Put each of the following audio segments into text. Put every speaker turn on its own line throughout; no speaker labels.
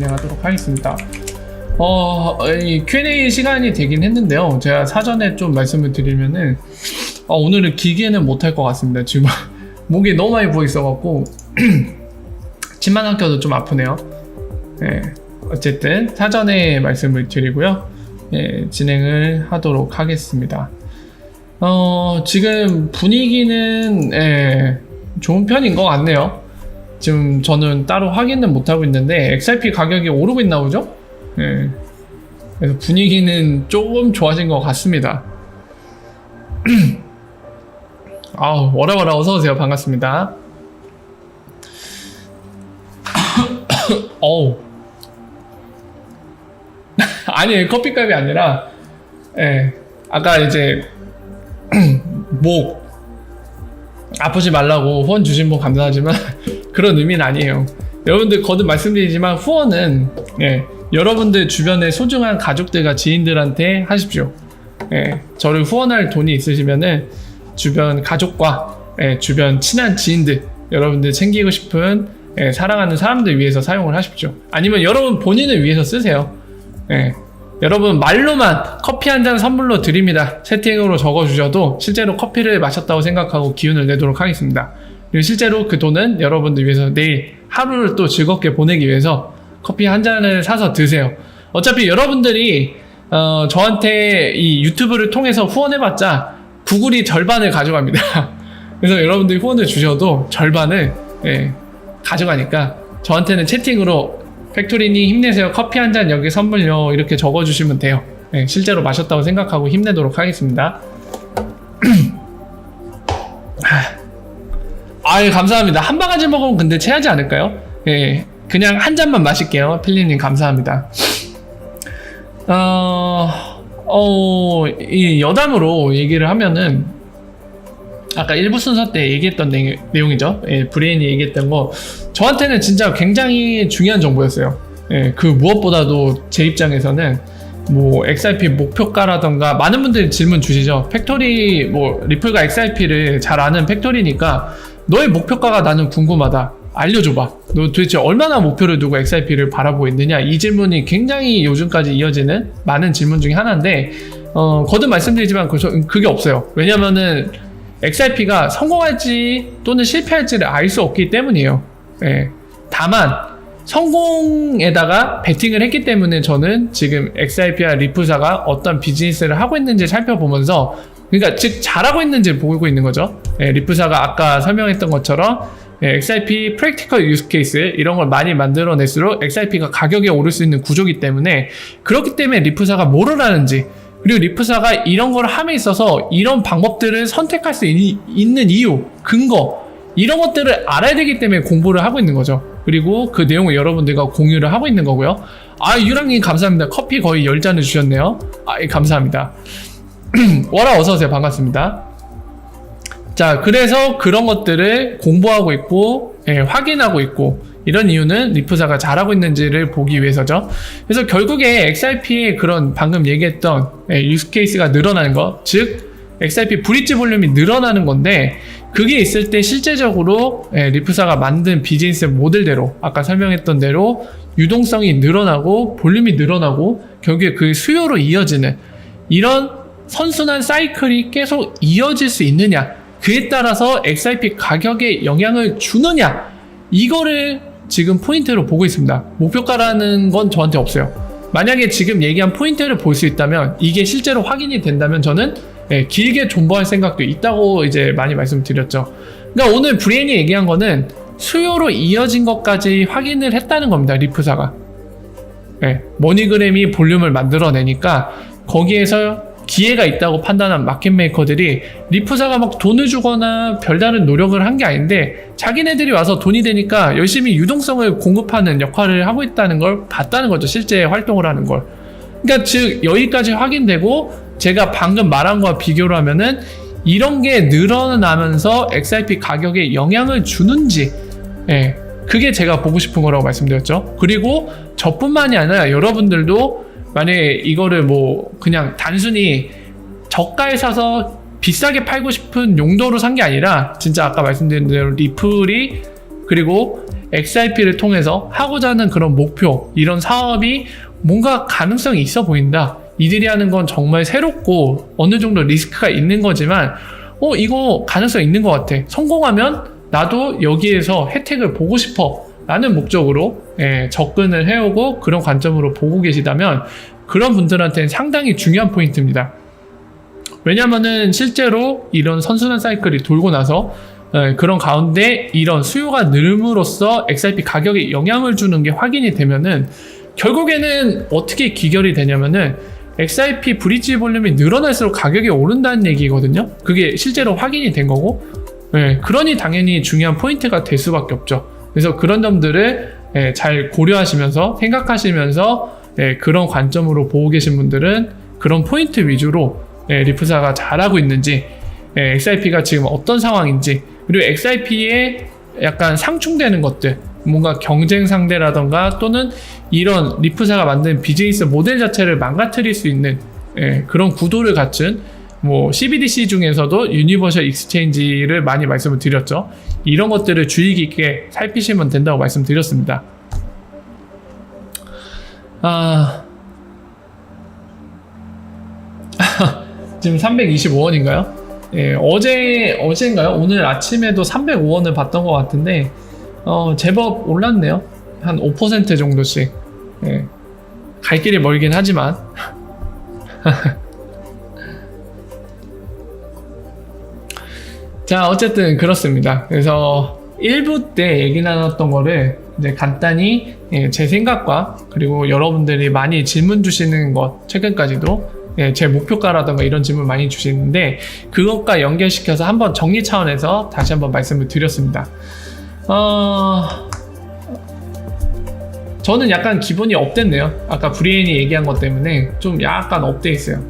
진행하도록 하겠습니다. 어, 이 Q&A 시간이 되긴 했는데요. 제가 사전에 좀 말씀을 드리면은 어, 오늘은 기계는 못할 것 같습니다. 지금 목이 너무 많이 부어 있어갖고 침만 안 껴도 좀 아프네요. 네, 어쨌든 사전에 말씀을 드리고요. 예, 진행을 하도록 하겠습니다. 어, 지금 분위기는 예, 좋은 편인 것 같네요. 지금 저는 따로 확인은 못하고 있는데 XRP 가격이 오르고 있나 보죠? 예. 그래서 분위기는 조금 좋아진 것 같습니다. 아우, 워라워라 어서오세요. 반갑습니다. 어우. 아니, 커피값이 아니라, 예. 아까 이제, 목, 아프지 말라고 후원 주신 분 감사하지만, 그런 의미는 아니에요. 여러분들 거듭 말씀드리지만, 후원은, 예. 여러분들 주변의 소중한 가족들과 지인들한테 하십시오. 예. 저를 후원할 돈이 있으시면은, 주변 가족과, 예, 주변 친한 지인들, 여러분들 챙기고 싶은, 예, 사랑하는 사람들 위해서 사용을 하십시오. 아니면 여러분 본인을 위해서 쓰세요. 예. 여러분 말로만 커피 한 잔 선물로 드립니다. 채팅으로 적어주셔도 실제로 커피를 마셨다고 생각하고 기운을 내도록 하겠습니다. 그리고 실제로 그 돈은 여러분들 위해서 내일 하루를 또 즐겁게 보내기 위해서 커피 한 잔을 사서 드세요. 어차피 여러분들이 어, 저한테 이 유튜브를 통해서 후원해봤자 구글이 절반을 가져갑니다. 그래서 여러분들이 후원을 주셔도 절반을 예, 가져가니까 저한테는 채팅으로 팩토리님 힘내세요. 커피 한 잔 여기 선물요. 이렇게 적어주시면 돼요. 네, 실제로 마셨다고 생각하고 힘내도록 하겠습니다. 아유 감사합니다. 한 바가지 먹으면 근데 체하지 않을까요? 예, 그냥 한 잔만 마실게요. 필리님 감사합니다. 어, 어, 이 여담으로 얘기를 하면은 아까 일부 순서 때 얘기했던 내, 내용이죠. 예, 브레인이 얘기했던 거 저한테는 진짜 굉장히 중요한 정보였어요. 예, 그 무엇보다도 제 입장에서는 뭐 XRP 목표가라던가 많은 분들이 질문 주시죠. 팩토리 뭐 리플과 XRP를 잘 아는 팩토리니까 너의 목표가가 나는 궁금하다. 알려줘봐. 너 도대체 얼마나 목표를 두고 XRP를 바라보고 있느냐? 이 질문이 굉장히 요즘까지 이어지는 많은 질문 중에 하나인데 어, 거듭 말씀드리지만 그- 그게 없어요. 왜냐면은 XRP가 성공할지 또는 실패할지를 알 수 없기 때문이에요. 예. 다만 성공에다가 베팅을 했기 때문에 저는 지금 XRP와 리프사가 어떤 비즈니스를 하고 있는지 살펴보면서 그러니까 즉 잘하고 있는지 보고 있는 거죠. 예, 리프사가 아까 설명했던 것처럼 예, XRP 프랙티컬 유스 케이스 이런 걸 많이 만들어낼수록 XRP가 가격이 오를 수 있는 구조기 때문에 그렇기 때문에 리프사가 뭐를 하는지 그리고 리프사가 이런 걸 함에 있어서 이런 방법들을 선택할 수 있, 있는 이유, 근거 이런 것들을 알아야 되기 때문에 공부를 하고 있는 거죠. 그리고 그 내용을 여러분들과 공유를 하고 있는 거고요. 아 유랑님 감사합니다. 커피 거의 10잔을 주셨네요. 아 예, 감사합니다. 워라 어서 오세요. 반갑습니다. 자, 그래서 그런 것들을 공부하고 있고, 예, 확인하고 있고, 이런 이유는 리프사가 잘하고 있는지를 보기 위해서죠. 그래서 결국에 XRP의 그런 방금 얘기했던 예, 유스 케이스가 늘어나는 것, 즉, XRP 브릿지 볼륨이 늘어나는 건데, 그게 있을 때 실제적으로 예, 리프사가 만든 비즈니스 모델대로, 아까 설명했던 대로 유동성이 늘어나고, 볼륨이 늘어나고, 결국에 그 수요로 이어지는 이런 선순환 사이클이 계속 이어질 수 있느냐, 그에 따라서 XRP 가격에 영향을 주느냐 이거를 지금 포인트로 보고 있습니다. 목표가라는 건 저한테 없어요. 만약에 지금 얘기한 포인트를 볼 수 있다면 이게 실제로 확인이 된다면 저는 예, 길게 존버할 생각도 있다고 이제 많이 말씀드렸죠. 그러니까 오늘 브레인이 얘기한 거는 수요로 이어진 것까지 확인을 했다는 겁니다. 리프사가. 예, 머니그램이 볼륨을 만들어내니까 거기에서 기회가 있다고 판단한 마켓 메이커들이 리프사가 막 돈을 주거나 별다른 노력을 한 게 아닌데 자기네들이 와서 돈이 되니까 열심히 유동성을 공급하는 역할을 하고 있다는 걸 봤다는 거죠. 실제 활동을 하는 걸. 그러니까 즉 여기까지 확인되고 제가 방금 말한 거와 비교를 하면은 이런 게 늘어나면서 XRP 가격에 영향을 주는지 예, 그게 제가 보고 싶은 거라고 말씀드렸죠. 그리고 저뿐만이 아니라 여러분들도 만약에 이거를 뭐 그냥 단순히 저가에 사서 비싸게 팔고 싶은 용도로 산 게 아니라 진짜 아까 말씀드린 대로 리플이 그리고 XIP를 통해서 하고자 하는 그런 목표, 이런 사업이 뭔가 가능성이 있어 보인다. 이들이 하는 건 정말 새롭고 어느 정도 리스크가 있는 거지만, 어, 이거 가능성 있는 것 같아. 성공하면 나도 여기에서 혜택을 보고 싶어. 라는 목적으로 예, 접근을 해오고 그런 관점으로 보고 계시다면 그런 분들한테는 상당히 중요한 포인트입니다. 왜냐면은 실제로 이런 선순환 사이클이 돌고 나서 예, 그런 가운데 이런 수요가 늘음으로써 XRP 가격에 영향을 주는 게 확인이 되면은 결국에는 어떻게 기결이 되냐면은 XRP 브릿지 볼륨이 늘어날수록 가격이 오른다는 얘기거든요. 그게 실제로 확인이 된 거고, 예, 그러니 당연히 중요한 포인트가 될 수밖에 없죠. 그래서 그런 점들을 예, 잘 고려하시면서 생각하시면서 예, 그런 관점으로 보고 계신 분들은 그런 포인트 위주로 예, 리프사가 잘하고 있는지 예, XIP가 지금 어떤 상황인지 그리고 XIP에 약간 상충되는 것들 뭔가 경쟁 상대라던가 또는 이런 리프사가 만든 비즈니스 모델 자체를 망가뜨릴 수 있는 예, 그런 구도를 갖춘 뭐 CBDC 중에서도 유니버셜 익스체인지를 많이 말씀을 드렸죠. 이런 것들을 주의 깊게 살피시면 된다고 말씀드렸습니다. 아 지금 325원인가요? 예, 어제 어제인가요? 오늘 아침에도 305원을 봤던 것 같은데 어, 제법 올랐네요. 한 5% 정도씩. 예. 갈 길이 멀긴 하지만 자, 어쨌든 그렇습니다. 그래서 1부 때 얘기 나눴던 거를 이제 간단히 예, 제 생각과 그리고 여러분들이 많이 질문 주시는 것, 최근까지도 예, 제 목표가라던가 이런 질문 많이 주시는데 그것과 연결시켜서 한번 정리 차원에서 다시 한번 말씀을 드렸습니다. 어... 저는 약간 기분이 업됐네요. 아까 브리엔이 얘기한 것 때문에 좀 약간 업돼 있어요.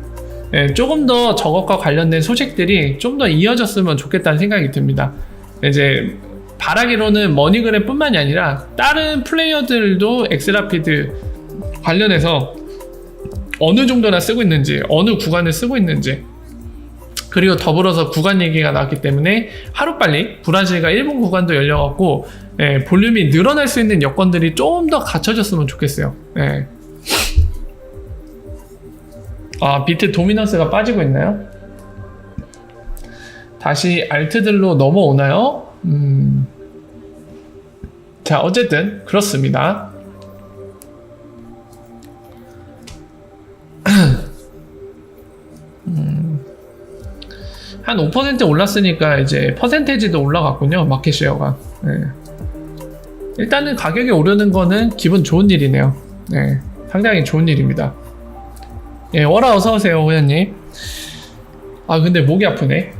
예, 조금 더 저것과 관련된 소식들이 좀 더 이어졌으면 좋겠다는 생각이 듭니다. 이제 바라기로는 머니그램 뿐만이 아니라 다른 플레이어들도 엑스라피드 관련해서 어느 정도나 쓰고 있는지, 어느 구간을 쓰고 있는지, 그리고 더불어서 구간 얘기가 나왔기 때문에 하루빨리 브라질과 일본 구간도 열려갖고 예, 볼륨이 늘어날 수 있는 여건들이 좀 더 갖춰졌으면 좋겠어요. 예. 아 비트 도미넌스가 빠지고 있나요? 다시 알트들로 넘어오나요? 음... 자 어쨌든 그렇습니다. 한5% 올랐으니까 이제 퍼센테지도 올라갔군요. 마켓 쉐어가. 네. 일단은 가격이 오르는 거는 기분 좋은 일이네요. 네. 상당히 좋은 일입니다. 예, 워라 어서 오세요, 호연님. 아, 근데 목이 아프네.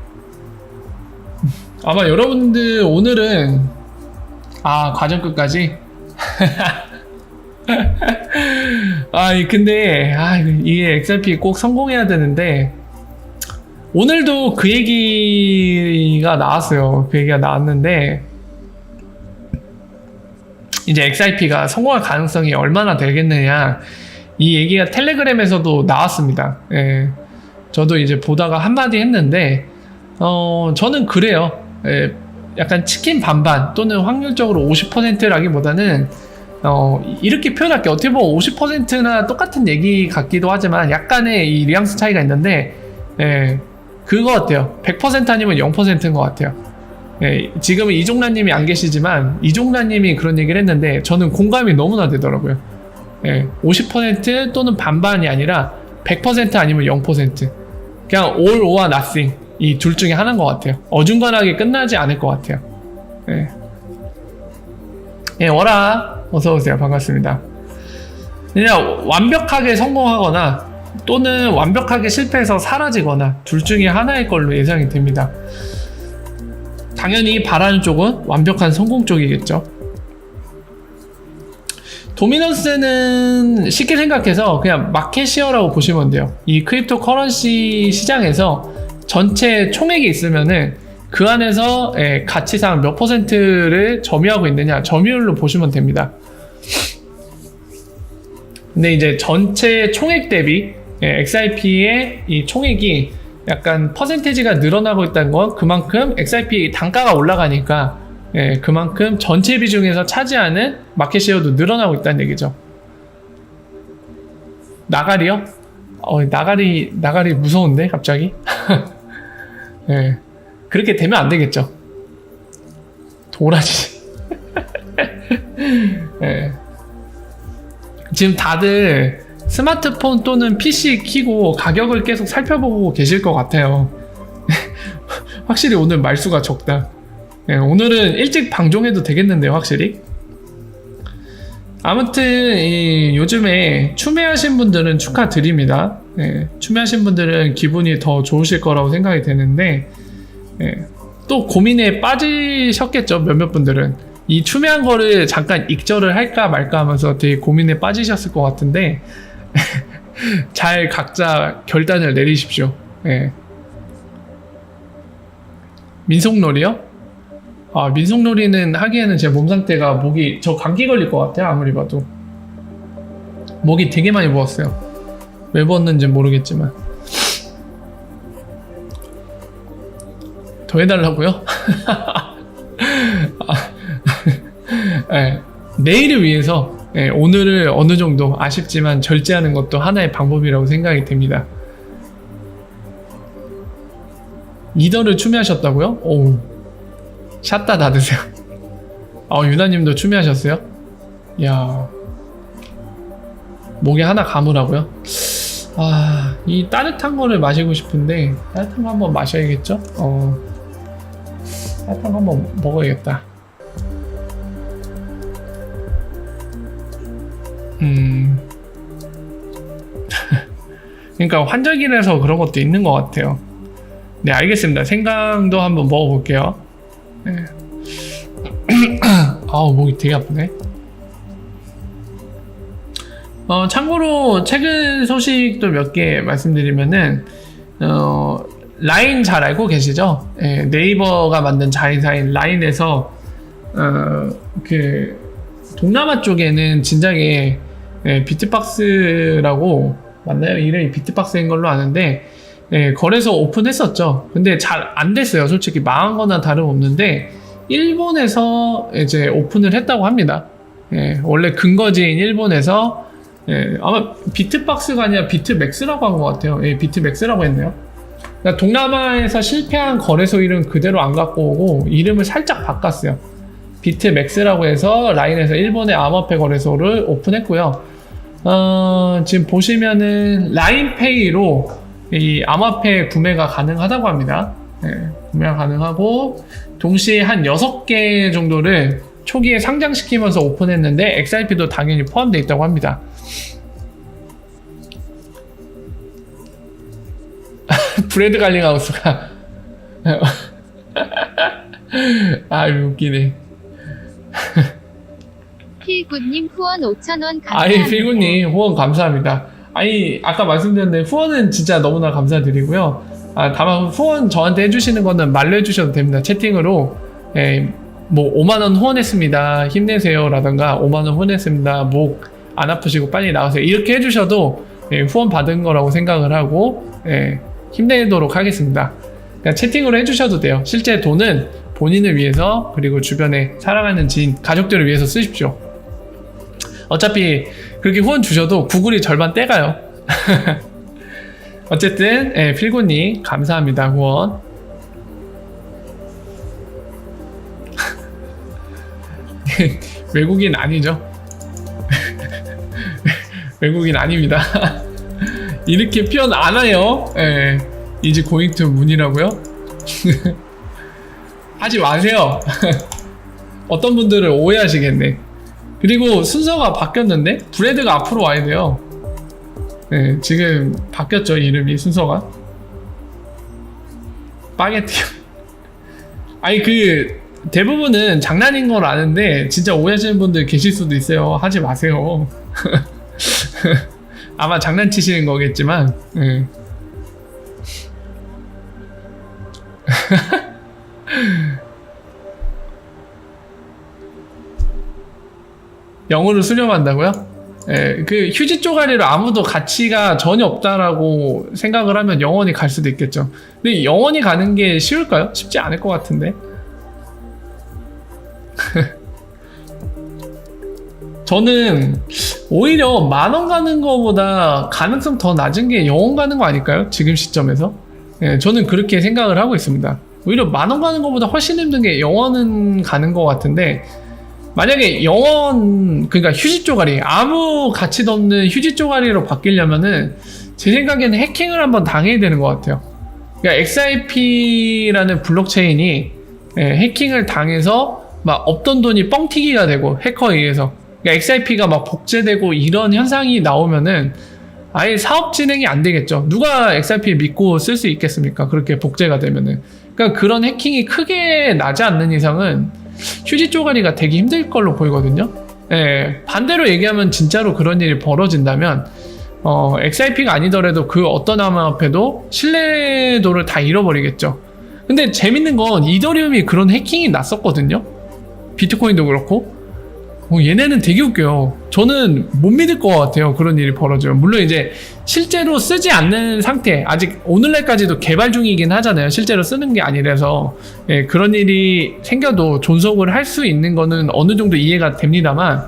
아마 여러분들 오늘은 아, 과정 끝까지 아, 근데 아, 이게 XRP 꼭 성공해야 되는데 오늘도 그 얘기가 나왔어요. 그 얘기가 나왔는데 이제 XIP가 성공할 가능성이 얼마나 되겠느냐 이 얘기가 텔레그램에서도 나왔습니다. 예. 저도 이제 보다가 한마디 했는데 어 저는 그래요. 예. 약간 치킨 반반 또는 확률적으로 50%라기보다는 어 이렇게 표현할게 어떻게 보면 50%나 똑같은 얘기 같기도 하지만 약간의 이 뉘앙스 차이가 있는데 예. 그거 같아요. 100% 아니면 0%인 것 같아요. 예, 지금은 이종란님이 안 계시지만 이종란님이 그런 얘기를 했는데 저는 공감이 너무나 되더라고요. 예, 50% 또는 반반이 아니라 100% 아니면 0%. 그냥 all or nothing 이 둘 중에 하나인 것 같아요. 어중간하게 끝나지 않을 것 같아요. 예, 예 워라 어서 오세요. 반갑습니다. 그냥 완벽하게 성공하거나 또는 완벽하게 실패해서 사라지거나 둘 중에 하나일 걸로 예상이 됩니다. 당연히 바라는 쪽은 완벽한 성공 쪽이겠죠. 도미넌스는 쉽게 생각해서 그냥 마켓시어라고 보시면 돼요. 이 크립토 커런시 시장에서 전체 총액이 있으면은 그 안에서 예, 가치상 몇 퍼센트를 점유하고 있느냐 점유율로 보시면 됩니다. 근데 이제 전체 총액 대비 예, XRP의 이 총액이 약간 퍼센테지가 늘어나고 있다는 건 그만큼 XRP 단가가 올라가니까 예, 그만큼 전체 비중에서 차지하는 마켓 쉐어도 늘어나고 있다는 얘기죠. 나가리요? 어, 나가리, 나가리 무서운데, 갑자기? 예. 그렇게 되면 안 되겠죠. 도라지. 예. 지금 다들 스마트폰 또는 PC 키고 가격을 계속 살펴보고 계실 것 같아요. 확실히 오늘 말수가 적다. 예, 오늘은 일찍 방종해도 되겠는데요, 확실히. 아무튼 이 요즘에 추매하신 분들은 축하드립니다. 예, 추매하신 분들은 기분이 더 좋으실 거라고 생각이 되는데 예, 또 고민에 빠지셨겠죠 몇몇 분들은 이 추매한 거를 잠깐 익절을 할까 말까 하면서 되게 고민에 빠지셨을 것 같은데 잘 각자 결단을 내리십시오. 예. 민속놀이요? 아 민속놀이는 하기에는 제 몸 상태가 목이 저 감기 걸릴 것 같아요 아무리 봐도. 목이 되게 많이 부었어요. 왜 부었는지 모르겠지만. 더 해달라고요? 아, 예, 내일을 위해서 예, 오늘을 어느 정도 아쉽지만 절제하는 것도 하나의 방법이라고 생각이 됩니다. 이더를 추미하셨다고요? 오 샷다 닫으세요. 어, 유나님도 추미하셨어요? 야 목에 하나 감으라고요? 아, 이 따뜻한 거를 마시고 싶은데, 따뜻한 거 한번 마셔야겠죠? 어, 따뜻한 거 한번 먹어야겠다. 음. 그러니까 환절기라서 그런 것도 있는 것 같아요. 네, 알겠습니다. 생강도 한번 먹어볼게요. 네. 아우 목이 되게 아프네. 어, 참고로 최근 소식도 몇 개 말씀드리면은 어, 라인 잘 알고 계시죠? 예, 네이버가 만든 자회사인 라인에서 어, 그 동남아 쪽에는 진작에 예, 비트박스라고 맞나요? 이름이 비트박스인 걸로 아는데 예, 거래소 오픈했었죠. 근데 잘 안 됐어요. 솔직히 망한 거나 다름없는데 일본에서 이제 오픈을 했다고 합니다. 예, 원래 근거지인 일본에서 예, 아마 비트박스가 아니라 비트맥스라고 한 것 같아요. 예, 비트맥스라고 했네요. 그러니까 동남아에서 실패한 거래소 이름 그대로 안 갖고 오고 이름을 살짝 바꿨어요. 비트맥스라고 해서 라인에서 일본의 암호화폐 거래소를 오픈했고요. 어, 지금 보시면은 라인페이로 이 암호화폐 구매가 가능하다고 합니다. 네, 구매가 가능하고 동시에 한 6개 정도를 초기에 상장시키면서 오픈했는데 XRP도 당연히 포함되어 있다고 합니다. 브레드 갈링하우스가 아 웃기네.
필구님 후원 5,000원 감사합니다.
아이 필구님 후원 감사합니다. 아니 아까 말씀드렸는데 후원은 진짜 너무나 감사드리고요. 아, 다만 후원 저한테 해주시는 거는 말로 해주셔도 됩니다. 채팅으로 예, 뭐 5만 원 후원했습니다. 힘내세요라던가 5만 원 후원했습니다. 목 안 아프시고 빨리 나오세요. 이렇게 해주셔도 예, 후원 받은 거라고 생각을 하고 예, 힘내도록 하겠습니다. 그러니까 채팅으로 해주셔도 돼요. 실제 돈은 본인을 위해서 그리고 주변에 사랑하는 지인, 가족들을 위해서 쓰십시오. 어차피 그렇게 후원 주셔도 구글이 절반 떼가요. 어쨌든 예, 필고님 감사합니다 후원. 외국인 아니죠? 외국인 아닙니다. 이렇게 표현 안 해요. 예, 이제 고잉 투 문이라고요? 하지 마세요. 어떤 분들은 오해하시겠네. 그리고 순서가 바뀌었는데 브레드가 앞으로 와야 돼요. 네, 지금 바뀌었죠 이름이 순서가. 파게티. 아니 그 대부분은 장난인 걸 아는데 진짜 오해하시는 분들 계실 수도 있어요. 하지 마세요. 아마 장난치시는 거겠지만. 네. 영어를 수렴한다고요? 예, 그 휴지 쪼가리로 아무도 가치가 전혀 없다라고 생각을 하면 영원히 갈 수도 있겠죠. 근데 영원히 가는 게 쉬울까요? 쉽지 않을 것 같은데. 저는 오히려 만 원 가는 거보다 가능성 더 낮은 게 영원 가는 거 아닐까요? 지금 시점에서? 예, 저는 그렇게 생각을 하고 있습니다. 오히려 만 원 가는 것보다 훨씬 힘든 게 영원은 가는 것 같은데 만약에 영원 그러니까 휴지 쪼가리 아무 가치도 없는 휴지 쪼가리로 바뀌려면은 제 생각에는 해킹을 한번 당해야 되는 것 같아요. 그러니까 XIP라는 블록체인이 예, 해킹을 당해서 막 없던 돈이 뻥튀기가 되고 해커에 의해서 그러니까 XIP가 막 복제되고 이런 현상이 나오면은 아예 사업 진행이 안 되겠죠. 누가 XIP 믿고 쓸 수 있겠습니까? 그렇게 복제가 되면은. 그러니까 그런 해킹이 크게 나지 않는 이상은 휴지 쪼가리가 되기 힘들 걸로 보이거든요. 예, 반대로 얘기하면 진짜로 그런 일이 벌어진다면 어, XIP가 아니더라도 그 어떤 암호화폐도 신뢰도를 다 잃어버리겠죠. 근데 재밌는 건 이더리움이 그런 해킹이 났었거든요. 비트코인도 그렇고. 어, 얘네는 되게 웃겨요. 저는 못 믿을 것 같아요. 그런 일이 벌어지면. 물론 이제 실제로 쓰지 않는 상태, 아직 오늘날까지도 개발 중이긴 하잖아요. 실제로 쓰는 게 아니라서. 예, 그런 일이 생겨도 존속을 할 수 있는 거는 어느 정도 이해가 됩니다만,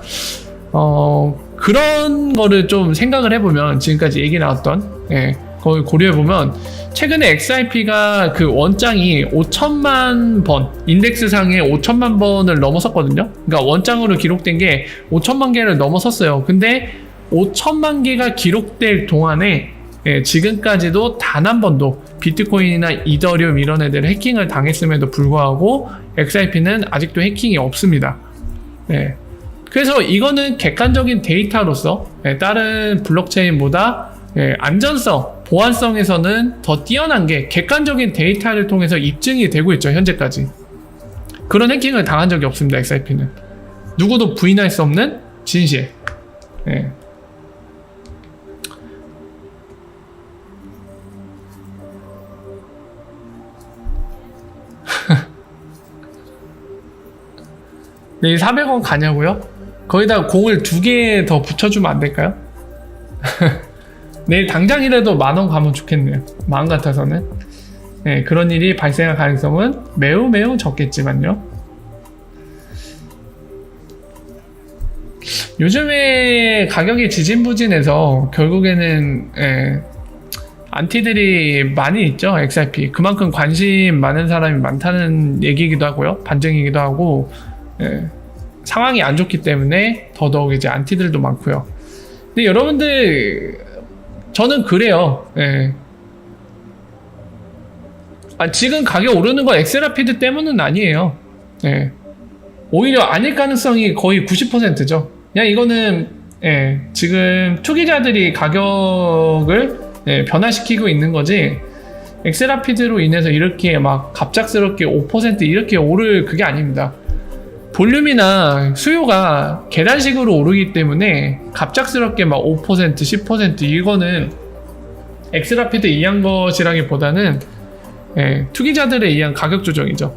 어, 그런 거를 좀 생각을 해보면, 지금까지 얘기 나왔던, 예, 그걸 고려해 보면, 최근에 XIP가 그 원장이 5천만 번, 인덱스 상에 5천만 번을 넘어섰거든요. 그러니까 원장으로 기록된 게 5천만 개를 넘어섰어요. 근데 5천만 개가 기록될 동안에 예, 지금까지도 단 한 번도 비트코인이나 이더리움 이런 애들 해킹을 당했음에도 불구하고 XIP는 아직도 해킹이 없습니다. 예. 그래서 이거는 객관적인 데이터로서 예, 다른 블록체인보다 예, 안전성, 보안성에서는 더 뛰어난 게 객관적인 데이터를 통해서 입증이 되고 있죠, 현재까지. 그런 해킹을 당한 적이 없습니다, XIP는. 누구도 부인할 수 없는 진실. 예. 내일 400원 가냐고요? 거기다 공을 두 개 더 붙여주면 안 될까요? 내일 당장이라도 만 원 가면 좋겠네요. 마음 같아서는. 네, 그런 일이 발생할 가능성은 매우 매우 적겠지만요. 요즘에 가격이 지진부진해서 결국에는 예, 안티들이 많이 있죠 XRP 그만큼 관심 많은 사람이 많다는 얘기이기도 하고요 반증이기도 하고 예, 상황이 안 좋기 때문에 더더욱 이제 안티들도 많고요 근데 여러분들 저는 그래요. 예. 아, 지금 가격 오르는 건 엑스라피드 때문은 아니에요. 예. 오히려 아닐 가능성이 거의 90%죠. 그냥 이거는 예, 지금 투기자들이 가격을 예, 변화시키고 있는 거지. 엑스라피드로 인해서 이렇게 막 갑작스럽게 5% 이렇게 오를 그게 아닙니다. 볼륨이나 수요가 계단식으로 오르기 때문에 갑작스럽게 막 5% 10% 이거는 엑스라피드 이한 것이라기보다는 예, 투기자들에 의한 가격 조정이죠.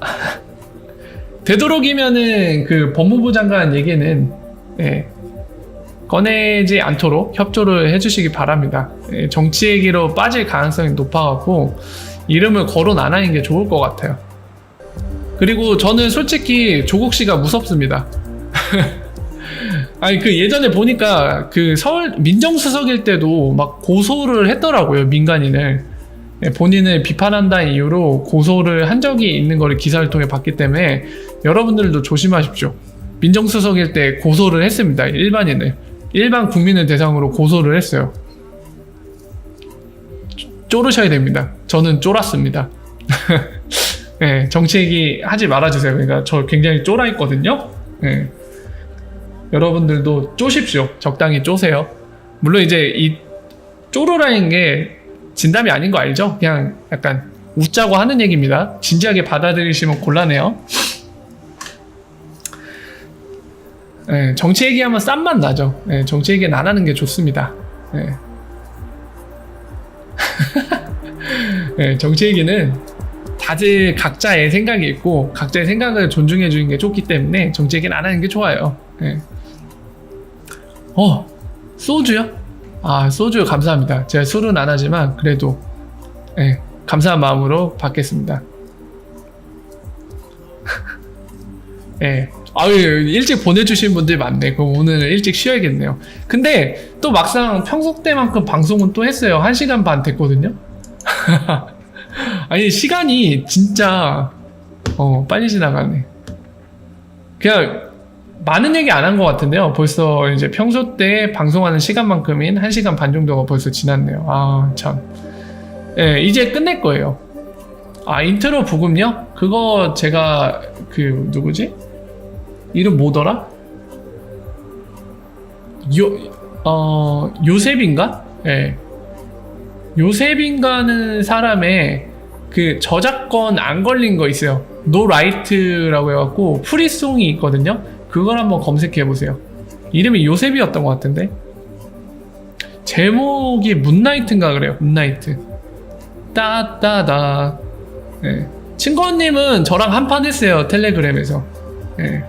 되도록이면은 그 법무부 장관 얘기는 예, 꺼내지 않도록 협조를 해주시기 바랍니다. 예, 정치 얘기로 빠질 가능성이 높아갖고 이름을 거론 안 하는 게 좋을 것 같아요. 그리고 저는 솔직히 조국 씨가 무섭습니다. 아니 그 예전에 보니까 그 서울 민정수석일 때도 막 고소를 했더라고요 민간인을 예, 본인을 비판한다는 이유로 고소를 한 적이 있는 거를 기사를 통해 봤기 때문에 여러분들도 조심하십시오. 민정수석일 때 고소를 했습니다 일반인을 일반 국민을 대상으로 고소를 했어요. 쪼르셔야 됩니다. 저는 쫄았습니다. 네, 정치 얘기 하지 말아주세요. 그러니까 저 굉장히 쫄아 있거든요. 네. 여러분들도 쪼십시오. 적당히 쪼세요. 물론 이제 이 쪼르라는 게 진담이 아닌 거 알죠? 그냥 약간 웃자고 하는 얘기입니다. 진지하게 받아들이시면 곤란해요. 네, 정치 얘기하면 쌈만 나죠. 네, 정치 얘기는 안 하는 게 좋습니다. 네. 네, 정치 얘기는 다들 각자의 생각이 있고 각자의 생각을 존중해 주는 게 좋기 때문에 정치 얘기는 안 하는 게 좋아요. 네. 어, 소주요? 아, 소주 감사합니다. 제가 술은 안 하지만 그래도 네, 감사한 마음으로 받겠습니다. 예. 아유, 일찍 보내주신 분들이 많네. 그럼 오늘 일찍 쉬어야겠네요. 근데 또 막상 평소 때만큼 방송은 또 했어요. 1시간 반 됐거든요? 아니, 시간이 진짜, 어, 빨리 지나가네. 그냥, 많은 얘기 안 한 것 같은데요. 벌써 이제 평소 때 방송하는 시간만큼인 1 시간 반 정도가 벌써 지났네요. 아, 참. 예, 이제 끝낼 거예요. 아, 인트로 부금요? 그거 제가, 그, 누구지? 이름 뭐더라? 요, 어, 요셉인가? 예. 요셉인가는 사람의 그 저작권 안 걸린 거 있어요. 노 라이트라고 해갖고 프리송이 있거든요. 그걸 한번 검색해 보세요. 이름이 요셉이었던 것 같은데. 제목이 문나이트인가 그래요. 문나이트. 따따다. 예. 친구님은 저랑 한판 했어요. 텔레그램에서. 예.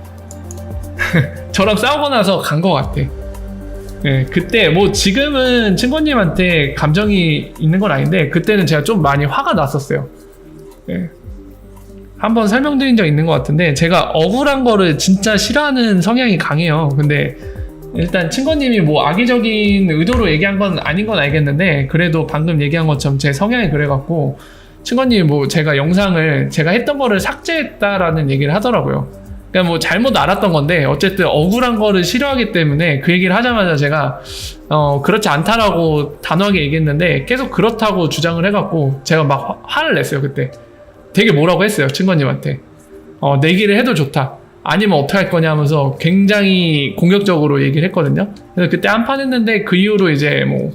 저랑 싸우고 나서 간 것 같아. 예, 그때 뭐 지금은 친구님한테 감정이 있는 건 아닌데 그때는 제가 좀 많이 화가 났었어요. 예. 한번 설명드린 적 있는 것 같은데 제가 억울한 거를 진짜 싫어하는 성향이 강해요. 근데 일단 친구님이 뭐 악의적인 의도로 얘기한 건 아닌 건 알겠는데 그래도 방금 얘기한 것처럼 제 성향이 그래갖고 친구님이 뭐 제가 영상을 제가 했던 거를 삭제했다라는 얘기를 하더라고요. 그러니까 뭐 잘못 알았던 건데 어쨌든 억울한 거를 싫어하기 때문에 그 얘기를 하자마자 제가 어 그렇지 않다라고 단호하게 얘기했는데 계속 그렇다고 주장을 해갖고 제가 막 화, 화를 냈어요 그때. 되게 뭐라고 했어요 친구님한테. 어 내기를 해도 좋다. 아니면 어떻게 할 거냐 하면서 굉장히 공격적으로 얘기를 했거든요. 그래서 그때 한 판 했는데 그 이후로 이제 뭐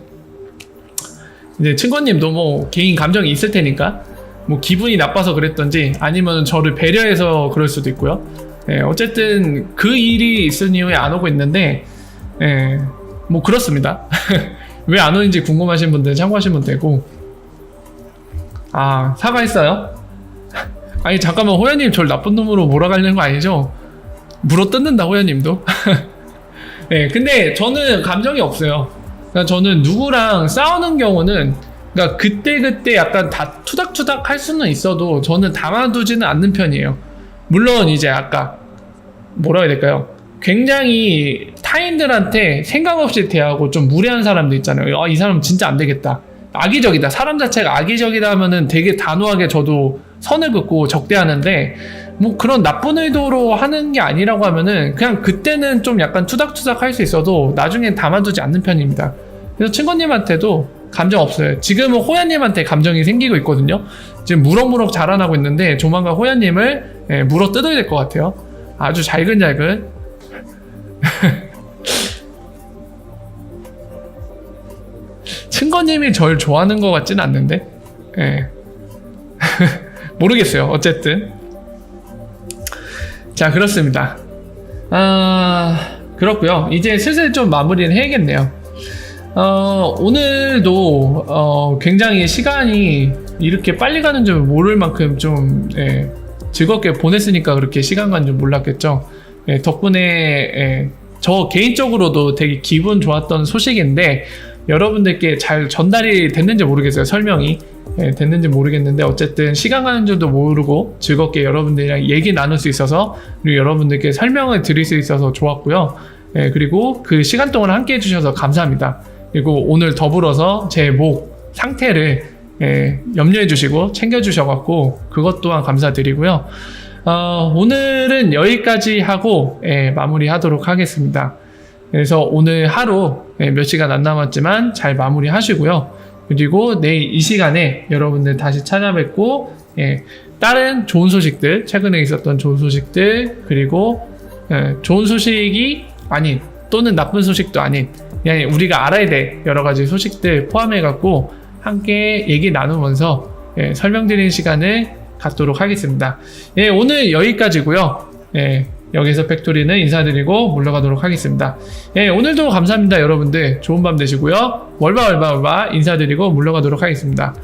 이제 친구님도 뭐 개인 감정이 있을 테니까 뭐 기분이 나빠서 그랬던지 아니면 저를 배려해서 그럴 수도 있고요. 예, 어쨌든 그 일이 있은 이후에 안 오고 있는데 예, 뭐 그렇습니다. 왜 안 오는지 궁금하신 분들은 참고하시면 되고 아 사과했어요? 아니 잠깐만 호연님 절 나쁜 놈으로 몰아가려는 거 아니죠? 물어 뜯는다 호연님도. 예, 근데 저는 감정이 없어요. 그러니까 저는 누구랑 싸우는 경우는 그러니까 그때 그때 약간 다 투닥투닥 할 수는 있어도 저는 담아두지는 않는 편이에요. 물론 이제 아까 뭐라 해야 될까요? 굉장히 타인들한테 생각 없이 대하고 좀 무례한 사람도 있잖아요. 아, 이 사람 진짜 안 되겠다. 악의적이다. 사람 자체가 악의적이다 하면은 되게 단호하게 저도 선을 긋고 적대하는데 뭐 그런 나쁜 의도로 하는 게 아니라고 하면은 그냥 그때는 좀 약간 투닥투닥 할 수 있어도 나중엔 담아두지 않는 편입니다. 그래서 친구님한테도 감정 없어요. 지금은 호야님한테 감정이 생기고 있거든요. 지금 무럭무럭 자라나고 있는데 조만간 호야님을 예, 물어 뜯어야 될 것 같아요. 아주 잘근잘근. 친구님이 절 좋아하는 것 같진 않는데. 예. 모르겠어요. 어쨌든. 자, 그렇습니다. 아, 그렇고요. 이제 슬슬 좀 마무리를 해야겠네요. 어, 오늘도 어, 굉장히 시간이 이렇게 빨리 가는 줄 모를 만큼 좀 예, 즐겁게 보냈으니까 그렇게 시간 간 줄 몰랐겠죠. 예, 덕분에 예, 저 개인적으로도 되게 기분 좋았던 소식인데 여러분들께 잘 전달이 됐는지 모르겠어요. 설명이 예, 됐는지 모르겠는데 어쨌든 시간 가는 줄도 모르고 즐겁게 여러분들이랑 얘기 나눌 수 있어서 그리고 여러분들께 설명을 드릴 수 있어서 좋았고요. 예, 그리고 그 시간 동안 함께 해주셔서 감사합니다. 그리고 오늘 더불어서 제 목 상태를 예, 염려해 주시고 챙겨 주셔갖고 그것 또한 감사드리고요. 어, 오늘은 여기까지 하고 예, 마무리하도록 하겠습니다. 그래서 오늘 하루 예, 몇 시간 안 남았지만 잘 마무리하시고요. 그리고 내일 이 시간에 여러분들 다시 찾아뵙고 예, 다른 좋은 소식들 최근에 있었던 좋은 소식들 그리고 예, 좋은 소식이 아닌 또는 나쁜 소식도 아닌 그냥 우리가 알아야 될 여러 가지 소식들 포함해 갖고 함께 얘기 나누면서 예, 설명드리는 시간을 갖도록 하겠습니다. 예, 오늘 여기까지고요. 예, 여기서 팩토리는 인사드리고 물러가도록 하겠습니다. 예, 오늘도 감사합니다, 여러분들. 좋은 밤 되시고요. 월바 월바 월바 인사드리고 물러가도록 하겠습니다.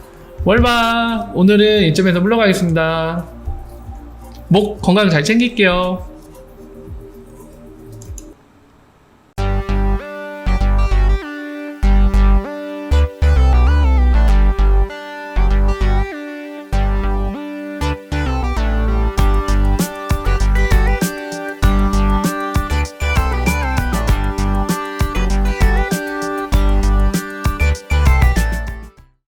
월바 오늘은 이쯤에서 물러가겠습니다. 목 건강 잘 챙길게요.